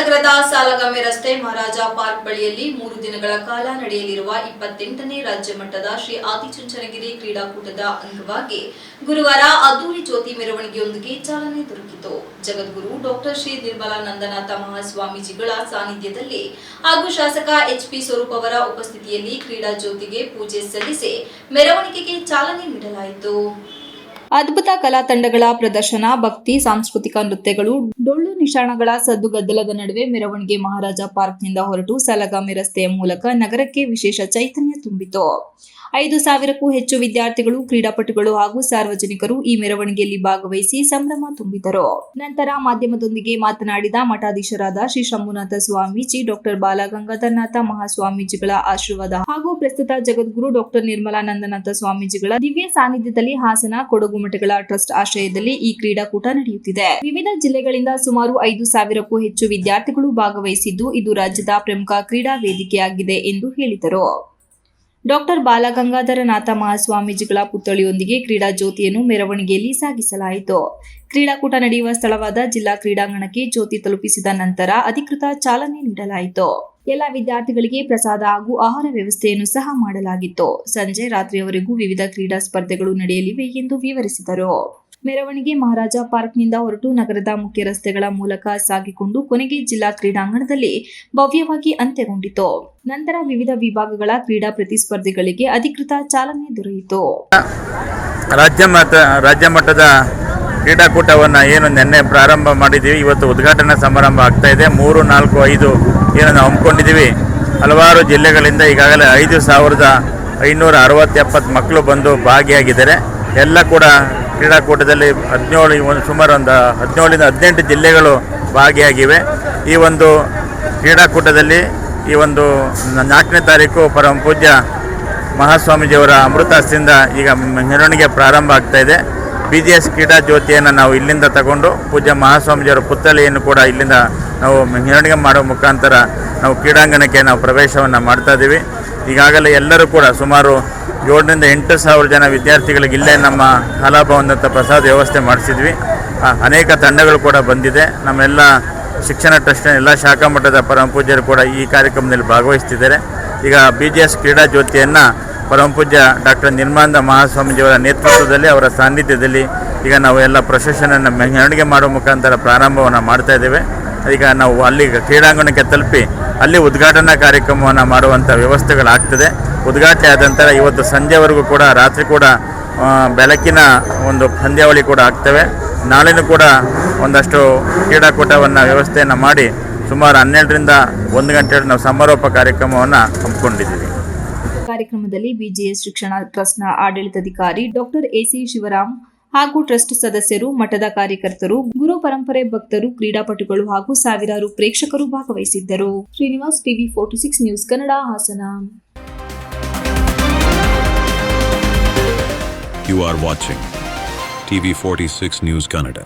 ನಗರದ ಸಾಲಗಾಮೆ ರಸ್ತೆ ಮಹಾರಾಜ ಪಾರ್ಕ್ ಬಳಿಯಲ್ಲಿ ಮೂರು ದಿನಗಳ ಕಾಲ ನಡೆಯಲಿರುವ ಇಪ್ಪತ್ತೆಂಟನೇ ರಾಜ್ಯ ಮಟ್ಟದ ಶ್ರೀ ಆದಿಚುಂಚನಗಿರಿ ಕ್ರೀಡಾಕೂಟದ ಅಂಗವಾಗಿ ಗುರುವಾರ ಅದ್ದೂರಿ ಜ್ಯೋತಿ ಮೆರವಣಿಗೆಯೊಂದಿಗೆ ಚಾಲನೆ ದೊರಕಿತು. ಜಗದ್ಗುರು ಡಾಕ್ಟರ್ ಶ್ರೀ ನಿರ್ಮಲಾನಂದನಾಥ ಮಹಾಸ್ವಾಮೀಜಿಗಳ ಸಾನ್ನಿಧ್ಯದಲ್ಲಿ ಹಾಗೂ ಶಾಸಕ ಎಚ್ಪಿ ಸ್ವರೂಪ್ ಅವರ ಉಪಸ್ಥಿತಿಯಲ್ಲಿ ಕ್ರೀಡಾ ಜ್ಯೋತಿಗೆ ಪೂಜೆ ಸಲ್ಲಿಸಿ ಮೆರವಣಿಗೆಗೆ ಚಾಲನೆ ನೀಡಲಾಯಿತು. ಅದ್ಭುತ ಕಲಾ ತಂಡಗಳ ಪ್ರದರ್ಶನ, ಭಕ್ತಿ, ಸಾಂಸ್ಕೃತಿಕ ನೃತ್ಯಗಳು, ಡೊಳ್ಳು ನಿಶಾಣಗಳ ಸದ್ದುಗದ್ದಲದ ನಡುವೆ ಮೆರವಣಿಗೆ ಮಹಾರಾಜ ಪಾರ್ಕ್ನಿಂದ ಹೊರಟು ಸಲಗಾಮಿ ರಸ್ತೆಯ ಮೂಲಕ ನಗರಕ್ಕೆ ವಿಶೇಷ ಚೈತನ್ಯ ತುಂಬಿತು. ಐದು ಸಾವಿರಕ್ಕೂ ಹೆಚ್ಚು ವಿದ್ಯಾರ್ಥಿಗಳು, ಕ್ರೀಡಾಪಟುಗಳು ಹಾಗೂ ಸಾರ್ವಜನಿಕರು ಈ ಮೆರವಣಿಗೆಯಲ್ಲಿ ಭಾಗವಹಿಸಿ ಸಂಭ್ರಮ ತುಂಬಿದರು. ನಂತರ ಮಾಧ್ಯಮದೊಂದಿಗೆ ಮಾತನಾಡಿದ ಮಠಾಧೀಶರಾದ ಶ್ರೀ ಶಂಭುನಾಥ ಸ್ವಾಮೀಜಿ, ಡಾಕ್ಟರ್ ಬಾಲಗಂಗಾಧರನಾಥ ಮಹಾಸ್ವಾಮೀಜಿಗಳ ಆಶೀರ್ವಾದ ಹಾಗೂ ಪ್ರಸ್ತುತ ಜಗದ್ಗುರು ಡಾಕ್ಟರ್ ನಿರ್ಮಲಾನಂದನಾಥ ಸ್ವಾಮೀಜಿಗಳ ದಿವ್ಯ ಸಾನ್ನಿಧ್ಯದಲ್ಲಿ ಹಾಸನ ಕೊಡಗು ಮಠಗಳ ಟ್ರಸ್ಟ್ ಆಶ್ರಯದಲ್ಲಿ ಈ ಕ್ರೀಡಾಕೂಟ ನಡೆಯುತ್ತಿದೆ. ವಿವಿಧ ಜಿಲ್ಲೆಗಳಿಂದ ಸುಮಾರು ಐದು ಸಾವಿರಕ್ಕೂ ಹೆಚ್ಚು ವಿದ್ಯಾರ್ಥಿಗಳು ಭಾಗವಹಿಸಿದ್ದು, ಇದು ರಾಜ್ಯದ ಪ್ರಮುಖ ಕ್ರೀಡಾ ವೇದಿಕೆಯಾಗಿದೆ ಎಂದು ಹೇಳಿದರು. ಡಾಕ್ಟರ್ ಬಾಲಗಂಗಾಧರನಾಥ ಮಹಾಸ್ವಾಮೀಜಿಗಳ ಪುತ್ಥಳಿಯೊಂದಿಗೆ ಕ್ರೀಡಾ ಜ್ಯೋತಿಯನ್ನು ಮೆರವಣಿಗೆಯಲ್ಲಿ ಸಾಗಿಸಲಾಯಿತು. ಕ್ರೀಡಾಕೂಟ ನಡೆಯುವ ಸ್ಥಳವಾದ ಜಿಲ್ಲಾ ಕ್ರೀಡಾಂಗಣಕ್ಕೆ ಜ್ಯೋತಿ ತಲುಪಿಸಿದ ನಂತರ ಅಧಿಕೃತ ಚಾಲನೆ ನೀಡಲಾಯಿತು. ಎಲ್ಲ ವಿದ್ಯಾರ್ಥಿಗಳಿಗೆ ಪ್ರಸಾದ ಹಾಗೂ ಆಹಾರ ವ್ಯವಸ್ಥೆಯನ್ನು ಸಹ ಮಾಡಲಾಗಿತ್ತು. ಸಂಜೆ ರಾತ್ರಿಯವರೆಗೂ ವಿವಿಧ ಕ್ರೀಡಾ ಸ್ಪರ್ಧೆಗಳು ನಡೆಯಲಿವೆ ಎಂದು ವಿವರಿಸಿದರು. ಮೆರವಣಿಗೆ ಮಹಾರಾಜ ಪಾರ್ಕ್ನಿಂದ ಹೊರಟು ನಗರದ ಮುಖ್ಯ ರಸ್ತೆಗಳ ಮೂಲಕ ಸಾಗಿಕೊಂಡು ಕೊನೆಗೆ ಜಿಲ್ಲಾ ಕ್ರೀಡಾಂಗಣದಲ್ಲಿ ಭವ್ಯವಾಗಿ ಅಂತ್ಯಗೊಂಡಿತು. ನಂತರ ವಿವಿಧ ವಿಭಾಗಗಳ ಕ್ರೀಡಾ ಪ್ರತಿಸ್ಪರ್ಧಿಗಳಿಗೆ ಅಧಿಕೃತ ಚಾಲನೆ ದೊರೆಯಿತು. ರಾಜ್ಯ ರಾಜ್ಯ ಮಟ್ಟದ ಕ್ರೀಡಾಕೂಟವನ್ನು ಏನು ನಿನ್ನೆ ಪ್ರಾರಂಭ ಮಾಡಿದ್ದೀವಿ. ಇವತ್ತು ಉದ್ಘಾಟನಾ ಸಮಾರಂಭ ಆಗ್ತಾ ಇದೆ. ಮೂರು, ನಾಲ್ಕು, ಐದು ಏನು ನಾವು ಹಮ್ಮಿಕೊಂಡಿದ್ದೀವಿ. ಹಲವಾರು ಜಿಲ್ಲೆಗಳಿಂದ ಈಗಾಗಲೇ ಐದು ಸಾವಿರದ ಐನೂರ ಅರವತ್ತೆಪ್ಪತ್ತು ಮಕ್ಕಳು ಬಂದು ಭಾಗಿಯಾಗಿದ್ದಾರೆ. ಎಲ್ಲ ಕೂಡ ಕ್ರೀಡಾಕೂಟದಲ್ಲಿ ಹದಿನೇಳು ಒಂದು ಸುಮಾರು ಒಂದು ಹದಿನೇಳಿಂದ ಹದಿನೆಂಟು ಜಿಲ್ಲೆಗಳು ಭಾಗಿಯಾಗಿವೆ. ಈ ಒಂದು ಕ್ರೀಡಾಕೂಟದಲ್ಲಿ ಈ ಒಂದು ನಾಲ್ಕನೇ ತಾರೀಕು ಪರಮ ಪೂಜ್ಯ ಮಹಾಸ್ವಾಮೀಜಿಯವರ ಅಮೃತಾಸ್ತಿಯಿಂದ ಈಗ ಮೆರವಣಿಗೆ ಪ್ರಾರಂಭ ಆಗ್ತಾ ಇದೆ. ಬಿ ಜಿ ಎಸ್ ಕ್ರೀಡಾ ಜ್ಯೋತಿಯನ್ನು ನಾವು ಇಲ್ಲಿಂದ ತಗೊಂಡು ಪೂಜ್ಯ ಮಹಾಸ್ವಾಮೀಜಿಯವರ ಪುತ್ಥಳಿಯನ್ನು ಕೂಡ ಇಲ್ಲಿಂದ ನಾವು ಮೆರವಣಿಗೆ ಮಾಡೋ ಮುಖಾಂತರ ನಾವು ಕ್ರೀಡಾಂಗಣಕ್ಕೆ ನಾವು ಪ್ರವೇಶವನ್ನು ಮಾಡ್ತಾ ಇದ್ದೀವಿ. ಈಗಾಗಲೇ ಎಲ್ಲರೂ ಕೂಡ ಸುಮಾರು ಏಳರಿಂದ ಎಂಟು ಸಾವಿರ ಜನ ವಿದ್ಯಾರ್ಥಿಗಳಿಗೆ ಇಲ್ಲೇ ನಮ್ಮ ಕಲಾಭವನದಂಥ ಪ್ರಸಾದ ವ್ಯವಸ್ಥೆ ಮಾಡಿಸಿದ್ವಿ. ಅನೇಕ ತಂಡಗಳು ಕೂಡ ಬಂದಿದೆ. ನಮ್ಮೆಲ್ಲ ಶಿಕ್ಷಣ ಟ್ರಸ್ಟಿನ ಎಲ್ಲ ಶಾಖಾ ಮಟ್ಟದ ಪರಮ ಪೂಜ್ಯರು ಕೂಡ ಈ ಕಾರ್ಯಕ್ರಮದಲ್ಲಿ ಭಾಗವಹಿಸ್ತಿದ್ದಾರೆ. ಈಗ ಬಿ ಜಿ ಎಸ್ ಕ್ರೀಡಾ ಜ್ಯೋತಿಯನ್ನು ಪರಮ ಪೂಜ್ಯ ಡಾಕ್ಟರ್ ನಿರ್ಮಾನಂದ ಮಹಾಸ್ವಾಮೀಜಿಯವರ ನೇತೃತ್ವದಲ್ಲಿ ಅವರ ಸಾನ್ನಿಧ್ಯದಲ್ಲಿ ಈಗ ನಾವು ಎಲ್ಲ ಪ್ರೊಸೆಷನನ್ನು ಮೆರವಣಿಗೆ ಮಾಡುವ ಮುಖಾಂತರ ಪ್ರಾರಂಭವನ್ನು ಮಾಡ್ತಾ ಇದ್ದೇವೆ. ಈಗ ನಾವು ಅಲ್ಲಿ ಕ್ರೀಡಾಂಗಣಕ್ಕೆ ತಲುಪಿ ಅಲ್ಲಿ ಉದ್ಘಾಟನಾ ಕಾರ್ಯಕ್ರಮವನ್ನು ಮಾಡುವಂಥ ವ್ಯವಸ್ಥೆಗಳಾಗ್ತದೆ. ಉದ್ಘಾಟನೆ ಆದ ನಂತರ ಇವತ್ತು ಸಂಜೆವರೆಗೂ ಕೂಡ, ರಾತ್ರಿ ಕೂಡ ಬೆಳಕಿನ ಒಂದು ಪಂದ್ಯಾವಳಿ ಕೂಡ ಆಗ್ತವೆ. ನಾಳೆನೂ ಕೂಡ ಒಂದಷ್ಟು ಕ್ರೀಡಾಕೂಟವನ್ನು ವ್ಯವಸ್ಥೆಯನ್ನು ಮಾಡಿ ಸುಮಾರು ಹನ್ನೆರಡರಿಂದ ಒಂದು ಗಂಟೆ ನಾವು ಸಮಾರೋಪ ಕಾರ್ಯಕ್ರಮವನ್ನು ಹಮ್ಮಿಕೊಂಡಿದ್ದೀವಿ. ಕಾರ್ಯಕ್ರಮದಲ್ಲಿ ಬಿಜಿಎಸ್ ಶಿಕ್ಷಣ ಟ್ರಸ್ಟ್ನ ಆಡಳಿತಾಧಿಕಾರಿ ಡಾಕ್ಟರ್ ಎಸಿ ಶಿವರಾಮ್ ಹಾಗೂ ಟ್ರಸ್ಟ್ ಸದಸ್ಯರು, ಮಠದ ಕಾರ್ಯಕರ್ತರು, ಗುರು ಪರಂಪರೆ ಭಕ್ತರು, ಕ್ರೀಡಾಪಟುಗಳು ಹಾಗೂ ಸಾವಿರಾರು ಪ್ರೇಕ್ಷಕರು ಭಾಗವಹಿಸಿದ್ದರು Srinivas TV forty six news Kannada Hassan you You are watching TV46 News Kannada.